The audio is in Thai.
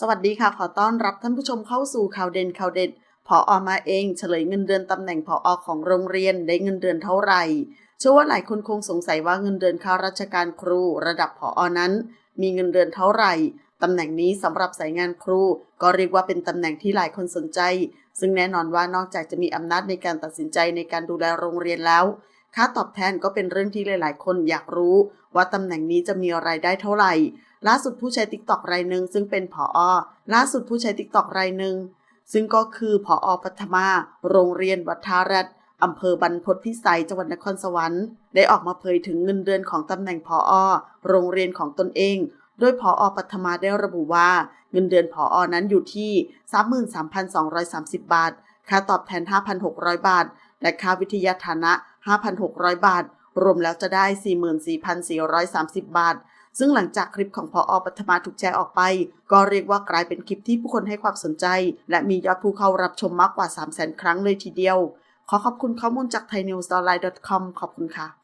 สวัสดีค่ะ ขอต้อนรับท่านผู้ชมเข้าสู่ข่าวเด่นข่าวเด็ดพออมาเอง เฉลยเงินเดือนตำแหน่งพออของโรงเรียนได้เงินเดือนเท่าไหร่ เชื่อว่าหลายคนคงสงสัยว่าเงินเดือนข้าราชการครูระดับพออนั้น มีเงินเดือนเท่าไหร่ตำแหน่งนี้สำหรับสายงานครู ก็เรียกว่าเป็นตำแหน่งที่หลายคนสนใจ ซึ่งแน่นอนว่านอกจากจะมีอำนาจในการตัดสินใจในการดูแลโรงเรียนแล้ว ค่าตอบแทนก็เป็นเรื่องที่หลาย ๆ คนอยากรู้ ว่าตำแหน่งนี้จะมีรายได้เท่าไหร่ ล่าสุดผู้ใช้ติ๊กต็อกรายหนึ่งซึ่งเป็นผออล่าสุดผู้ใช้ติ๊กต็อกรายหนึ่งซึ่งก็คือผอปัทมา โรงเรียนวัฒารัตอำเภอบรรพตพิสัยจังหวัดนครสวรรค์ ได้ออกมาเผยถึงเงินเดือนของตำแหน่งผอโรงเรียนของตนเอง โดยผอปัทมาได้ระบุว่า เงินเดือนผออนั้นอยู่ที่ 33,230 บาท ค่าตอบแทน 5,600 บาท และค่าวิทยาฐานะ 5,600 บาท รวมแล้วจะได้ 44,430 บาท ซึ่งหลังจากคลิปของพออปัทมาถูกแชร์ออกไป ก็เรียกว่ากลายเป็นคลิปที่ผู้คนให้ความสนใจ และมียอดผู้เข้ารับชมมากกว่า 300,000 ครั้งเลยทีเดียว ขอขอบคุณข้อมูลจาก thainews.online.com ขอบคุณค่ะ